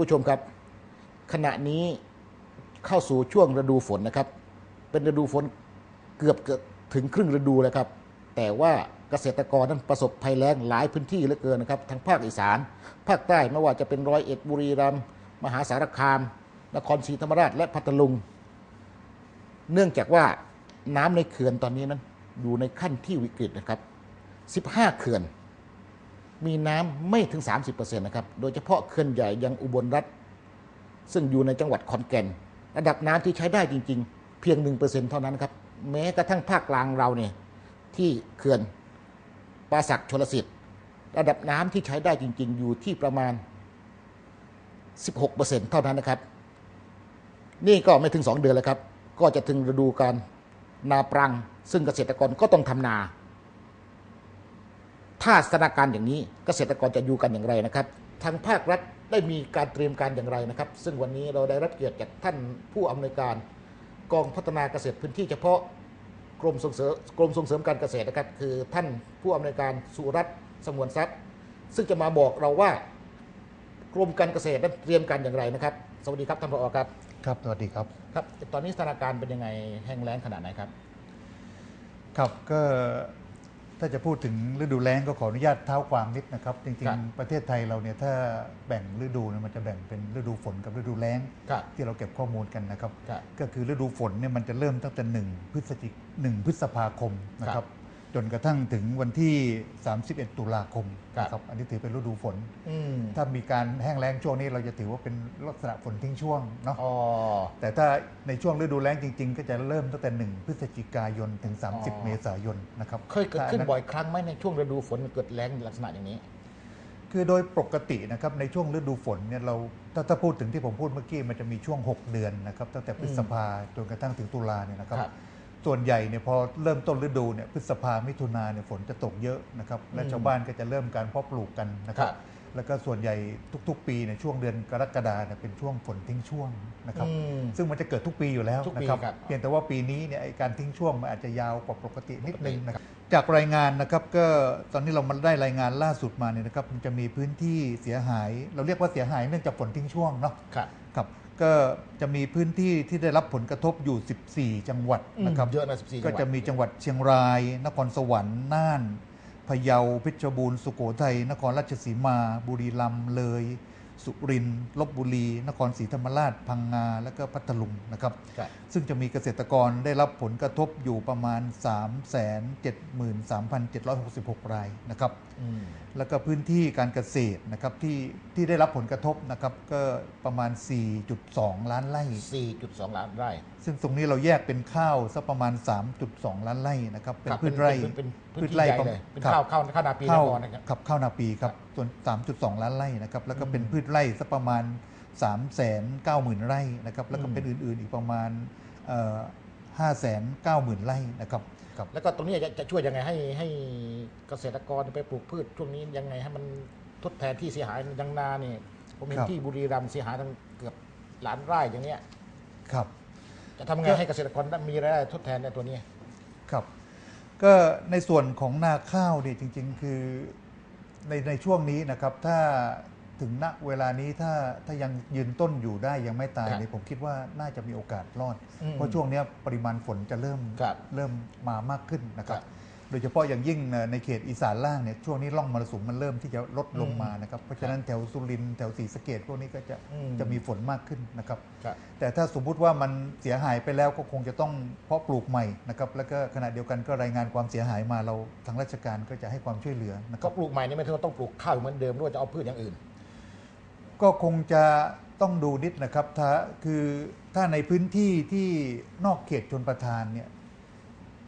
ผู้ชมครับ ขณะนี้เข้าสู่ช่วงฤดูฝนนะครับ เป็นฤดูฝนเกือบเกือบถึงครึ่งฤดูแล้วครับ แต่ว่าเกษตรกรนั้นประสบภัยแล้งหลายพื้นที่เหลือเกินนะครับ ทั้งภาคอีสาน ภาคใต้ไม่ว่าจะเป็นร้อยเอ็ดบุรีรัมย์มหาสารคาม นครศรีธรรมราชและพัทลุง เนื่องจากว่าน้ำในเขื่อนตอนนี้นั้นอยู่ในขั้นที่วิกฤตนะครับ 15 เขื่อน มีน้ำไม่ถึง 30%นะครับ โดยเฉพาะเขื่อนใหญ่ยังอุบลรัฐ ซึ่งอยู่ในจังหวัดขอนแก่น ระดับน้ำที่ใช้ได้จริง ๆ เพียง 1%เท่านั้นครับ แม้กระทั่งภาคกลางเราเนี่ยที่เขื่อนปราสักชลสิทธิ์ ระดับน้ำที่ใช้ได้จริง ๆ อยู่ที่ประมาณ 16%เท่านั้นนะครับ นี่ก็ไม่ถึง 2 เดือนแล้วครับ ก็จะถึงฤดูการนาปรัง ซึ่งเกษตรกรก็ต้องทำนา ถ้าสถานการณ์อย่างนี้เกษตรกรจะอยู่กันอย่างไรนะครับ ทางภาครัฐได้มีการเตรียมการอย่างไรนะครับ ซึ่งวันนี้เราได้รับเกียรติจากท่านผู้อำนวยการกองพัฒนาเกษตรพื้นที่เฉพาะกรมส่งเสริมกรมส่งเสริมการเกษตรนะครับ คือท่านผู้อำนวยการสุรัตน์สมวนทรัพย์ ซึ่งจะมาบอกเราว่ากรมการเกษตรนั้นเตรียมการอย่างไรนะครับ สวัสดีครับท่านผอครับครับสวัสดีครับครับ ตอนนี้สถานการณ์เป็นยังไงแห้งแล้งขนาดไหนครับ ครับก็ ถ้าจะพูดถึงฤดูแล้งก็ขออนุญาตเท้าความนิดนะครับ จริงครับๆ ประเทศไทยเราเนี่ยถ้าแบ่งฤดูเนี่ยมันจะแบ่งเป็นฤดูฝนกับฤดูแล้ง ครับที่เราเก็บข้อมูลกันนะครับ ครับก็คือฤดูฝนเนี่ยมันจะเริ่มตั้งแต่หนึ่งพฤศจิกหนึ่งพฤษภาคมนะคครัรับ บ จนกระทั่งถึงวันที่ 31 ตุลาคมครับนะครับอันนี้ถือเป็นฤดูฝน อืมถ้ามีการแห้งแล้งช่วงนี้เราจะถือว่าเป็นลักษณะฝนทิ้งช่วงเนาะอ๋อ แต่ถ้าในช่วงฤดูแล้งจริง ๆ ก็จะเริ่มตั้งแต่ 1 พฤศจิกายนถึง อ๋อ 30 เมษายนนะครับเคยเกิดขึ้นถ้าบ่อยครั้งไหมในช่วงฤดูฝนมันเกิดแล้งลักษณะอย่างนี้ คือโดยปกตินะครับในช่วงฤดูฝนเนี่ยเราถ้าถ้าพูดถึงที่ผมพูดเมื่อกี้มันจะมีช่วง 6 เดือนนะครับตั้งแต่พฤษภาจนกระทั่งถึงตุลาเนี่ยนะครับ ครับ ส่วนใหญ่เนี่ยพอเริ่มต้นฤดูเนี่ยพฤษภามิถุนาเนี่ยฝนจะตกเยอะนะครับและอืมชาวบ้านก็จะเริ่มการเพาะปลูกกันนะครับ ครับแล้วก็ส่วนใหญ่ทุก ๆ ปีในยช่วงเดือนกรกฎาเนี่ยเป็นช่วงฝนทิ้งช่วงนะครับ อืมซึ่งมันจะเกิดทุกปีอยู่แล้วทุกปีนะครับครับ เพียงแต่ว่าปีนี้เนี่ยไอ้การทิ้งช่วงมันอาจจะยาวกว่าปกตินิดนึงนะครับจากรายงานนะครับก็ตอนนี้เรามาได้รายงานล่าสุดมาเนี่ยนะครับมันจะมีพื้นที่เสียหาย เราเรียกว่าเสียหายเนื่องจากฝนทิ้งช่วงเนาะ ครับครับ ก็จะมีพื้นที่ที่ได้รับผลกระทบอยู่ 14 จังหวัดนะครับเยอะนะ14ก็จังหวัดจะมีจังหวัดเชียงราย นครสวรรค์น่านพะเยาเพชรบูรณ์สุโขทัยนครราชสีมา บุรีรัมย์เลย สุรินทร์ลบบุรี นครศรีธรรมราชพังงา และก็พัทลุงนะครับ ครับ ซึ่งจะมีเกษตรกรได้รับผลกระทบอยู่ประมาณ 373,766 รายนะครับ อืม แล้วก็พื้นที่การเกษตรนะครับที่ที่ได้รับผลกระทบนะครับก็ประมาณ 4.2 ล้านไร่ 4.2 ล้านไร่ ซึ่งตรงนี้เราแยกเป็นข้าวสักประมาณ 3.2 ล้านไร่นะครับเป็นครับพืชไร่เป็นเป็นเป็นพื้นที่ไร่ใหญ่ประเลมายณเป็นครับข้าวข้าวข้าวนาปีข้าวแน่นอนนะครับครับข้าวนาปีครับส่วน 3.2 ล้านไร่นะครับแล้วก็เป็นพืชไร่สักประมาณ 3 9 0 0 0 0 ไร่นะครับแล้วก็เป็นอื่นๆอีกประมาณเอ่อ5 9 0 0 0 0 ไร่นะครับ ครับ แล้วก็ตรงนี้จะจะช่วยยังไงให้ให้เกษตรกรไปปลูกพืชช่วงนี้ยังไงให้มันทดแทนที่เสียหายอยังนาเนี่ยผมเห็นครับ ที่บุรีรัมย์เสียหายตั้งเกือบล้านไร่อย่างเนี้ยครับ จะทำไงให้เกษตรกรได้มีรายได้ทดแทนในตัวนี้ ครับ ก็ในส่วนของนาข้าวเนี่ยจริง ๆ คือในในช่วงนี้นะครับ ถ้า ถึงณเวลานี้ถ้าถ้ายังยืนต้นอยู่ได้ยังไม่ตายครับเนี่ยผมคิดว่าน่าจะมีโอกาสรอด อืมเพราะช่วงเนี้ยปริมาณฝนจะเริ่มครับเริ่มมามากขึ้นนะครับครับโดยเฉพาะอย่างยิ่งในเขตอีสานล่างเนี่ยช่วงนี้ร่องมรสุมมันเริ่มที่จะลดลงอืมมานะครับเพราะฉะนั้นแถวสุรินทร์แถวศรีสะเกดพวกนี้ก็จะอืม จะมีฝนมากขึ้นนะครับ ครับ แต่ถ้าสมมุติว่ามันเสียหายไปแล้วก็คงจะต้องเพาะปลูกใหม่นะครับแล้วก็ขณะเดียวกันก็รายงานความเสียหายมาเราทางราชการก็จะให้ความช่วยเหลือนะคก็รับปลูกใหม่นี่ไม่ใช่ว่าต้องปลูกข้าวเหมือนเดิมหรือว่าจะเอาพืชอย่างอื่น ก็คงจะต้องดูนิดนะครับถ้าคือถ้าในพื้นที่ที่นอกเขตชนประทานเนี่ย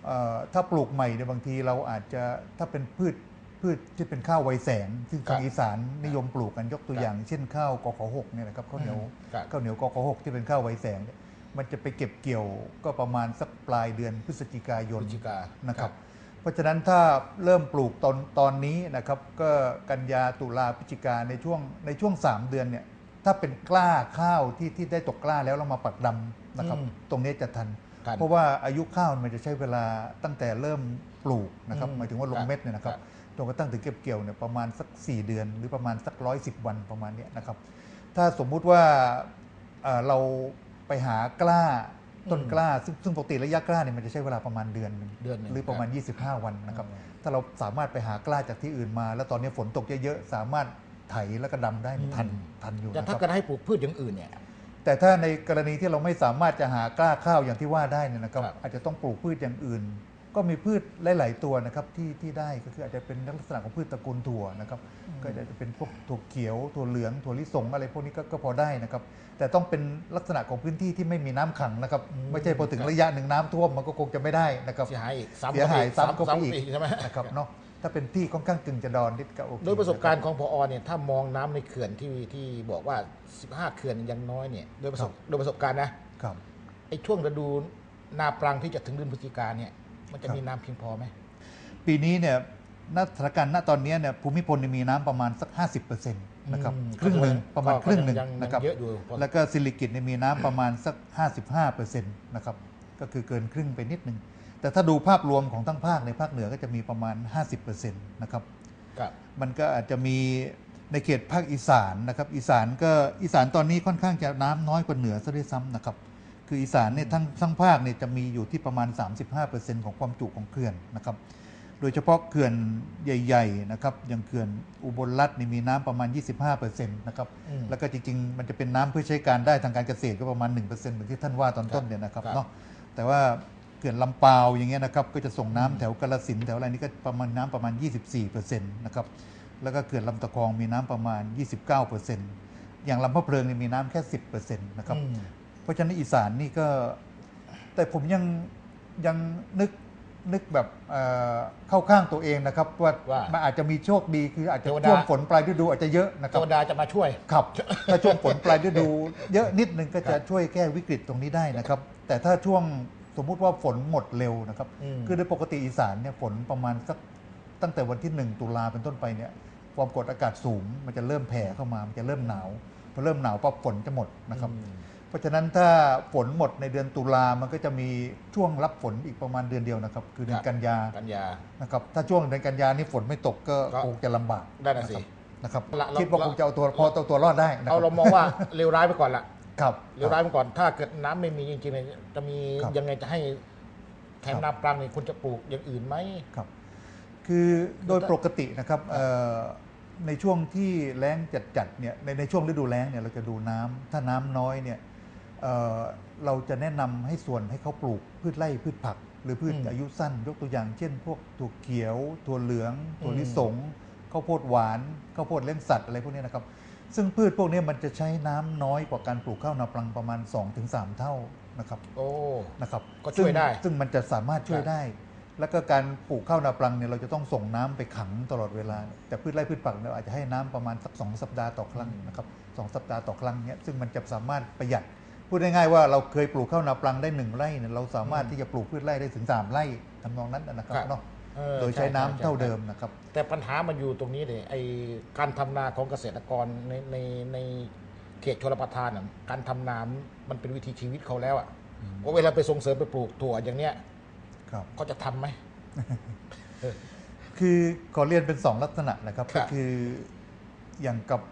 เอ่อถ้าปลูกใหม่เนี่ยบางทีเราอาจจะถ้าเป็นพืชพืชที่เป็นข้าวไวแสง ซึ่งครัทาบงอีสานนิยมปลูกกันยกตัวครับอย่าง เช่นข้าวกขหกเนี่ยนะครับข้าวเหนียวครับข้าวเหนียวกขหกที่เป็นข้าวไวแสงเนี่ยมันจะไปเก็บเกี่ยวก็ประมาณสักปลายเดือนพฤศจิกายนพฤศจิกานะครับครับ เพราะฉะนั้นถ้าเริ่มปลูกตอนตอนนี้นะครับก็กันยาตุลาพฤศจิกาในช่วงในช่วง 3 เดือนเนี่ยถ้าเป็นกล้าข้าวที่ที่ได้ตกกล้าแล้วเรามาปักดำนะครับ อืมตรงนี้จะทันทันเพราะว่าอายุข้าวมันจะใช้เวลาตั้งแต่เริ่มปลูกนะครับอืมหมายถึงว่าลครังบเม็ดเนี่ยนะครับครับ จนกระทั่งถึงเก็บเกี่ยวเนี่ยประมาณสัก 4 เดือน หรือประมาณสักร้อยสิบวันประมาณเนี้ยนะครับ ถ้าสมมุติว่าเอ่อเราไปหากล้า ต้นกล้าซึ่งซึ่งปกติระยะกล้าเนี่ยมันจะใช้เวลาประมาณเดือนหนึ่งเดือนหนึ่งหรือประมาณ 25 วันนะครับ ถ้าเราสามารถไปหากล้าจากที่อื่นมา แล้วตอนนี้ฝนตกเยอะๆสามารถไถแล้วก็ดำได้เนี่ยทันทันอยู่แต่นะคถ้ารับเกิดให้ปลูกพืชอย่างอื่นเนี่ย แต่ถ้าในกรณีที่เราไม่สามารถจะหากล้าข้าวอย่างที่ว่าได้เนี่ยนะครับครับ อาจจะต้องปลูกพืชอย่างอื่น ก็มีพืชหลายๆตัวนะครับที่ที่ได้ก็คืออาจจะเป็นลักษณะของพืชตระกูลถั่วนะครับก็จะเป็นพวกถั่วเขียวถั่วเหลืองถั่วลิสงอะไรพวกนี้ก็ก็พอได้นะครับ แต่ต้องเป็นลักษณะของพื้นที่ที่ไม่มีน้ำขังนะครับ ไม่ใช่พอถึงระยะหนึ่งน้ำท่วมมันก็คงจะไม่ได้นะครับเสียหายอีกซ้ำเสียหายซ้ำซ้ำก็ไปอีกใช่ไหมนะครับเนาะถ้าเป็นที่ค่อนข้างกึ่งจะดอนนิดก็โอเคโดยประสบการณ์ของพอเนี่ยถ้ามองน้ำในเขื่อนที่ที่บอกว่า 15 เขื่อนยังน้อยเนี่ยโดยประสบโดยประสบการณ์นะครับไอ้ช่วงฤดูนาปรังที่จะถึงเดือนพฤศจิกาเนี่ย มันจะครับมีน้ำเพียงพอไหม ปีนี้เนี่ยณสถานการณ์ณตอนนี้เนี่ยภูมิพลเนี่ยมีน้ำประมาณสัก 50%นะครับอืมครึ่งหนึ่งประมาณก็ครึ่งหนึ่งยังยังนะครับเยอะอยู่พอแล้วก็สิริกิตเนี่ยมีน้ำประมาณสัก 55%นะครับก็คือเกินครึ่งไปนิดนึง แต่ถ้าดูภาพรวมของทั้งภาคในภาคเหนือก็จะมีประมาณ 50%นะครับครับมันก็อาจจะมีในเขตภาคอีสานนะครับอีสานก็อีสานตอนนี้ค่อนข้างจะน้ำน้อยกว่าเหนือซะด้วยซ้ำนะครับ คืออีสานเนี่ยทั้งทั้งภาคเนี่ยจะมีอยู่ที่ประมาณ 35%ของความจุของเขื่อนนะครับ โดยเฉพาะเขื่อนใหญ่ๆนะครับอย่างเขื่อนอุบลรัฐนี่มีน้ำประมาณ 25%นะครับอืมแล้วก็จริงๆ มันจะเป็นน้ำเพื่อใช้การได้ทางการเกษตรก็ประมาณ 1%เหมือนที่ท่านว่าตอนต้นเนี่ยนะครับครับเนาะแต่ว่าเขื่อนลำปาวอย่างเงี้ยนะครับก็จะส่งน้ำแถวกาลสินธุ์แถวอะไรนี่ก็ประมาณน้ำประมาณ 24%นะครับแล้วก็เขื่อนลำตะคองมีน้ำประมาณ 29%อย่างลำพะเพลิงนี่มีน้ำแค่ 10%นะครับอืม เพราะฉะนั้นอีสานนี่ก็ แต่ผมยังยังนึกนึกแบบเอ่อเข้าข้างตัวเองนะครับ ว่าว่ามันอาจจะมีโชคดีคืออาจจะเทวดา ช่วงฝนปลายฤดูอาจจะเยอะนะคเทรับวดาจะมาช่วย ครับ ถ้าช่วงฝนปลายฤดู เยอะนิดนึงก็ครัจะบช่วยแก้วิกฤตตรงนี้ได้นะครับ แต่ถ้าช่วงสมมุติว่าฝนหมดเร็วนะครับ อืม คือโดยปกติอีสานเนี่ยฝนประมาณสักตั้งแต่วันที่ 1 ตุลาเป็นต้นไปเนี่ยความกดอากาศสูงมันจะเริ่มแผ่เข้ามามันจะเริ่มหนาวพอเริ่มหนาวปั๊บฝนจะหมดนะครับ อืม เพราะฉะนั้นถ้าฝนหมดในเดือนตุลามันก็จะมีช่วงรับฝนอีกประมาณเดือนเดียวนะครับ คือเดือครันบกันยากันยานะครับถ้าช่วงเดือนกันยานี่ฝนไม่ตกก็ก็คงจะลำบากได้น่ะสินะครับละเราคิดว่าเราคงจะเอาตัวพอเอาตัวรอดได้นะคเอารับเรามองว่าเลวร้ายไปก่อนละครับเลวร้ายไปก่อนถ้าเกิดน้ำไม่มีจริงๆเนี่ยจะมีครับยังไงจะให้แทนครับนาปรังเนี่ยคุณจะปลูกอย่างอื่นไหมครับ คือโดยปกตินะครับเอ่อในช่วงที่แล้งจัดๆเนี่ยในในช่วงฤดูแล้งเนี่ยเราจะดูน้ำถ้าน้ำน้อยเนี่ย เอ่อเราจะแนะนำให้ส่วนให้เขาปลูกพืชไร่พืชผัก หรือพืชอืมอายุสั้น ยกตัวอย่าง เช่น พวกถั่วเขียวถั่วเหลืองถั่วอืมลิสงข้าวโพดหวานข้าวโพดเลี้ยงสัตว์อะไรพวกเนี้ยนะครับ ซึ่งพืชพวกเนี้ยมันจะใช้น้ำน้อยกว่าการปลูกข้าวนาปลังประมาณ 2-3 เท่านะครับโอ้นะครับก็ช่วยซึ่งได้ ซึ่งมันจะสามารถช่วยครับได้ แล้วก็การปลูกข้าวนาปลังเนี่ยเราจะต้องส่งน้ำไปขังตลอดเวลา แต่พืชไร่พืชผักเนี่ยอาจจะให้น้ำประมาณสักสองสัปดาห์ต่อครั้งนะครับสองสัปดาห์ต่อครั้งเนี่ยซึ่งมันจะสามารถประหยัด พูดง่ายๆว่าเราเคยปลูกข้าวนาปลังได้หนึ่งไร่เนี่ยเราสามารถที่จะปลูกพืชไร่ได้ถึงสามไร่ทำนองนั้นนะครับครับ เนาะเออโดยใช้น้ำใช่เท่าใช่เดิมนะครับ แต่ปัญหามันอยู่ตรงนี้เลยไอการทำนาของเกษตรกรในในในเขตชลประทานน่ะการทำนามันเป็นวิถีชีวิตเขาแล้วอะเพราะเวลาไปส่งเสริมไปปลูกถั่วอย่างเนี้ยครับ เขาจะทำไหม คือขอเรียนเป็นสองลักษณะนะครับ ครัก็บคืออย่างกับ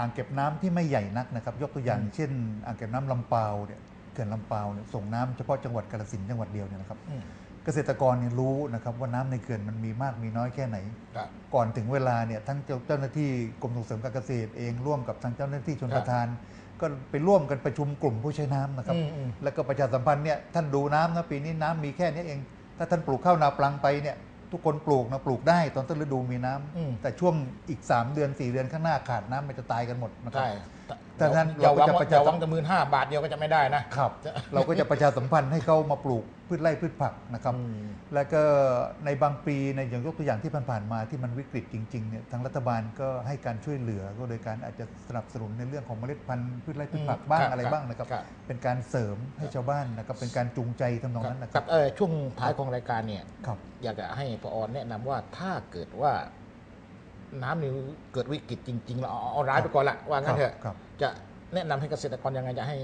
อ่างเก็บน้ำที่ไม่ใหญ่นักนะครับ ยกตัวอย่างอืมเช่น อ่างเก็บน้ำลำปาวเนี่ยเขื่อนลำปาวเนี่ยส่งน้ำเฉพาะจังหวัดกาฬสินธุ์จังหวัดเดียวเนี่ยนะครับอืมเกษตรกรเนี่ยรู้นะครับว่าน้ำในเขื่อนมันมีมากมีน้อยแค่ไหนครับก่อนถึงเวลาเนี่ยทั้งเจ้าเจ้าหน้าที่กรมส่งเสริมการเกษตรเองร่วมกับทางเจ้าหน้าที่ชนครับประทาน ก็ไปร่วมกันประชุมกลุ่มผู้ใช้น้ำนะครับอืมอืมแล้วก็ประชาสัมพันธ์เนี่ยท่านดูน้ำนะปีนี้น้ำมีแค่นี้เอง ถ้าท่านปลูกข้าวนาปลังไปเนี่ย ทุกคนปลูกนะปลูกได้ตอนต้นฤดูมีน้ำอืมแต่ช่วงอีก 3 เดือน 4 เดือนข้างหน้าขาดน้ำมันจะตายกันหมดนะครับใช่แต่ท่านอย่าหวังเราก็จะว่าประอชาย่าหวังแต่หมื่นห้าบาทเดียวก็จะไม่ได้นะ ครับ เราก็จะประชาสัมพันธ์ให้เขามาปลูกพืชไร่พืชผักนะครับ อืม แล้วก็ในบางปีในอย่างยกตัวอย่างที่ผ่านๆมาที่มันวิกฤตจริงๆเนี่ยทางรัฐบาลก็ให้การช่วยเหลือก็โดยการอาจจะสนับสนุนในเรื่องของเมล็ดพันธุ์พืชไร่พืชผักบ้างครับอะไรบ้างนะครับ ครับ เป็นการเสริมให้ชาวบ้านนะครับเป็นการจูงใจทำนองนั้นนะคกัรับบเออช่วงท้ายของรายการเนี่ย ครับ อยากจะให้พออแนะนำว่าถ้าเกิดว่า น้ำนี่เกิดวิกฤตจริง ๆ เราเอาเอาร้ายไปก่อนละว่างั้นเถอะครับ จะแนะนำให้เกษตรกรยังไงจะให้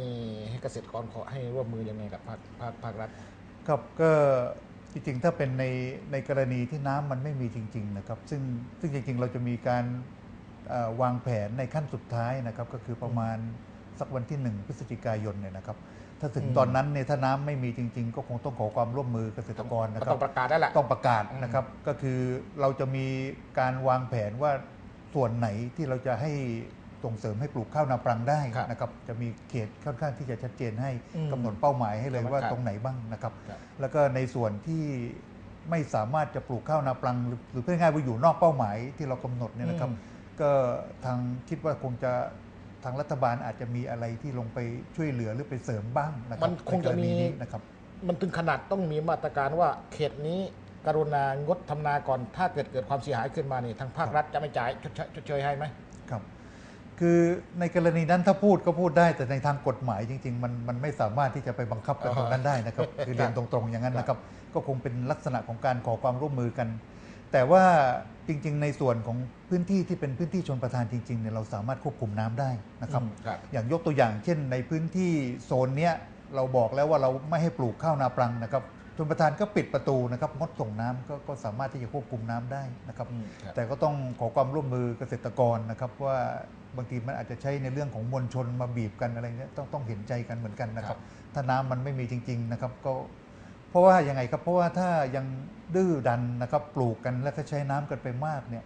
ให้เกษตรกรขอให้ร่วมมือยังไงกับภาคภาคภาครัฐครับก็จริงๆถ้าเป็นในในกรณีที่น้ำมันไม่มีจริง ๆ นะครับ ซึ่งซึ่งจริง ๆ เราจะมีการเอ่อวางแผนในขั้นสุดท้ายนะครับ ก็คือประมาณสักวันที่ 1 พฤศจิกายนเนี่ยนะครับ ถ้าถึงอืมตอนนั้นเนี่ยถ้าน้ำไม่มีจริง ๆ ก็คงต้องขอความร่วมมือเกษตรกรนะก็ครัต้อบงประกาศได้แหละต้องประกาศนะครับ ก็คือเราจะมีการวางแผนว่าส่วนไหนที่เราจะให้ ส่งเสริมให้ปลูกข้าวนาปรังได้ครับนะครับจะมีเขตค่อนข้างที่จะชัดเจนให้อืมกำหนดเป้าหมายให้เลยว่าครับตรงไหนบ้างนะครับ ครับแล้วก็ในส่วนที่ไม่สามารถจะปลูกข้าวนาปลังหรือหรือพูดง่ายๆว่าอยู่นอกเป้าหมายที่เรากำหนดเนี่ยนะครับ อืม ก็ทางคิดว่าคงจะทางรัฐบาลอาจจะมีอะไรที่ลงไปช่วยเหลือหรือไปเสริมบ้างนะครัมันคงจะมี ในกรณีนี้นะครับ มันถึงขนาดต้องมีมาตรการว่าเขตนี้กรุณางดทำนาก่อน ถ้าเกิดเกิดความเสียหายขึ้นมานี่ทางภาครัฐจะไม่จ่ายชดเชยชดเชยให้ไหม ครับคือในกรณีนั้นถ้าพูดก็พูดได้ แต่ในทางกฎหมายจริง ๆ มันมันไม่สามารถที่จะไปบังคับกันอ่าตรงนั้นได้นะครับคือเรียนตรงๆอย่างนั้นนะครับ ก็คงเป็นลักษณะของการขอความร่วมมือกัน แต่ว่าจริง ๆ ในส่วนของพื้นที่ที่เป็นพื้นที่ชนประทานจริงๆเนี่ยเราสามารถควบคุมน้ำได้นะครับอืมครับ อย่างยกตัวอย่างเช่น ในพื้นที่โซนเนี้ยเราบอกแล้วว่าเราไม่ให้ปลูกข้าวนาปรังนะครับ ชนประทานก็ปิดประตูนะครับงดส่งน้ำก็ก็สามารถที่จะควบคุมน้ำได้นะครับอืมครับ แต่ก็ต้องขอความร่วมมือเกษตรกรนะครับว่าบางทีมันอาจจะใช้ในเรื่องของมวลชนมาบีบกันอะไรเนี้ยต้องต้องเห็นใจกันเหมือนกันนะครับ ถ้าน้ำมันไม่มีจริง ๆนะครับ ก็ เพราะว่ายังไงครับเพราะว่าถ้ายังดื้อดันนะครับ ปลูกกันแล้วก็ใช้น้ำกันไปมากเนี่ย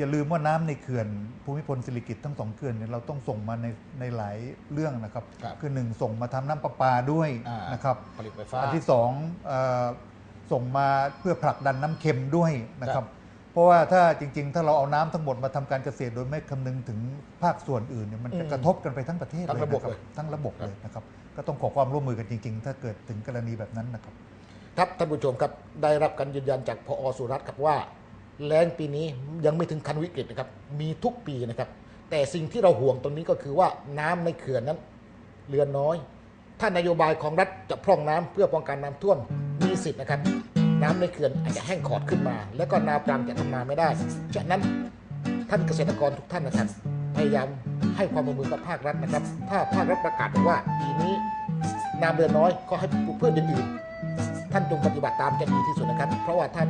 อย่าลืมว่าน้ำในเขื่อนภูมิพลสิริกิติ์ทั้งสองเขื่อนเนี่ยเราต้องส่งมาในในหลายเรื่องนะครับครับอหนึ่งส่งมาทำน้ำประปาด้วยอ่านนะครับผลิตไฟฟ้าอันที่สองเออส่งมาเพื่อผลักดันน้ำเค็มด้วยนะครับเพราะว่าถ้าจริง ๆ ถ้าเราเอาน้ำทั้งหมดมาทำการเกษตรโดยไม่คำนึงถึงภาคส่วนอื่นเนี่ยมันจะอืมกระทบกันไปทั้งประเทศทั้งเลยระบบนะครัเลย ทั้งระบบเลยนะครับก็ต้องขอความร่วมมือกันจริง ๆ ถ้าเกิดถึงกรณีแบบนั้นนะครับ ครับท่านผู้ชมครับได้รับการยืนยันจากพอสุรัตน์ครับว่า แล้งปีนี้ยังไม่ถึงคันวิกฤตนะครับ มีทุกปีนะครับ แต่สิ่งที่เราห่วงตรงนี้ก็คือว่าน้ำในเขื่อนนั้นเหลือน้อย ถ้านโยบายของรัฐจะพร่องน้ำเพื่อป้องกันน้ำท่วมมีสิทธิ์นะครับ น้ำในเขื่อนอาจจะแห้งขอดขึ้นมา แล้วก็นาปรังจะทำนาไม่ได้ ฉะนั้นท่านเกษตรกรทุกท่านนะครับ พยายามให้ความร่วมมือกับภาครัฐนะครับ ถ้าภาครัฐประกาศว่าปีนี้น้ำเหลือน้อยก็ให้ปลูกพืชอย่างอื่นท่านจงปฏิบัติตามจะดีที่สุดนะครับ เพราะว่าท่าน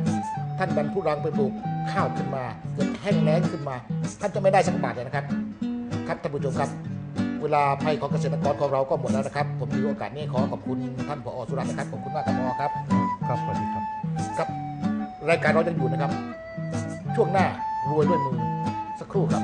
ท่านดันผู้รังไปปลูกข้าวขึ้นมาเกิดแห้งแล้งขึ้นมา ท่านจะไม่ได้สักบาทเลยนะครับ ครับท่านผู้ชมครับ เวลาภัยของเกษตรกรของเราก็หมดแล้วนะครับ ผมถือโอกาสนี้ขอขอบคุณท่านผอสุรัตน์นะครับขอบคุณมากครับผอครับครับสวัสดีครับครับ รายการเรายังอยู่นะครับ ช่วงหน้ารวยด้วยมือสักครู่ครับ